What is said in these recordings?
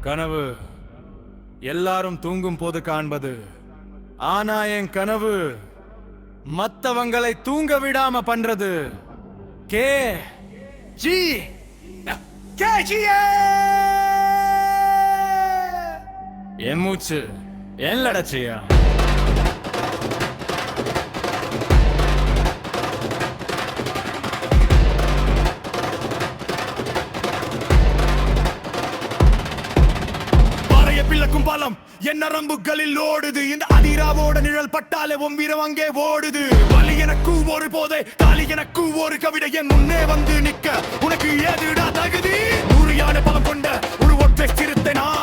கனவு. எல்லாரும் தூங்கும் போது காண்பது. ஆனா என் கனவு மத்தவங்களை தூங்க விடாம பண்றது. கே. ஜி. கே. ஜி. என் மூச்சு என் லட்சியம் பிளக்கும் பலம். என் நரம்புகளில் ஓடுது. இந்த அதிராவோட நிழல் பட்டாலே உன் வீரம் அங்கே ஓடுது. வலி எனக்கு ஒரு போதை காலி எனக்கு ஒரு கவிதை. என் முன்னே வந்து நிக்க உனக்கு ஏதுடா தகுதி? நூறு யானை பலம் கொண்ட ஒரு ஒற்றை சிறுத்தை நான்.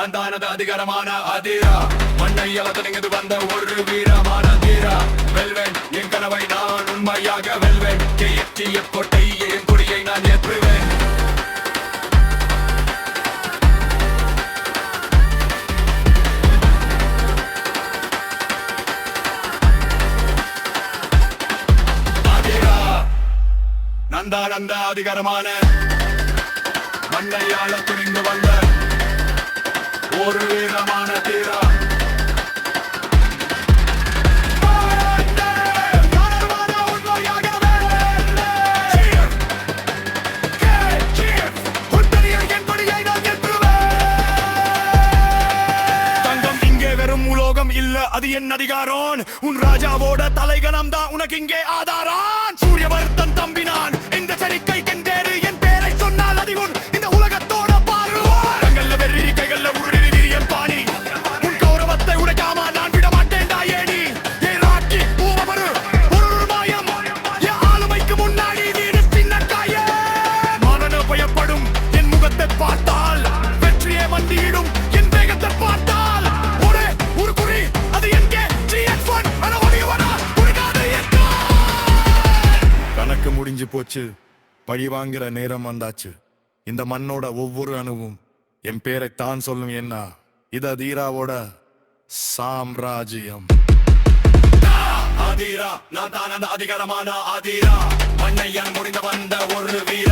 நான் தானது அதிகாரமான அதிரா. மண்ணை இழந்து வந்த ஒரு வீரமான தீரா. வெல்வேன் என் கனவை நான் உண்மையாக வெல்வேன். கேஎஃப்டிய கோட்டை என் கொடியை நான் ஏற்றுவேன். அதிரா. நந்தா நந்தா அதிகாரமான மண்ணையாள துணிந்து வந்த ஒரு வீரமான தீரா. தங்கம் இங்கே அது என் அதிகாரம். உன் ராஜாவோட தலைகணம் தான் உனக்கு இங்கே ஆதாரம். சூரியவர்த்தன் தம்பி போச்சு. பழி வாங்குற நேரம் வந்தாச்சு. இந்த மண்ணோட ஒவ்வொரு அணுவும் என் பேரை தான் சொல்லும் என்ன? இத தீராவோட சாம்ராஜ்யம். ஆதிரா நான் தான் அந்த அதிகாரமான ஆதிரா மண்ணையன் முடிந்து வந்த ஒரு வீர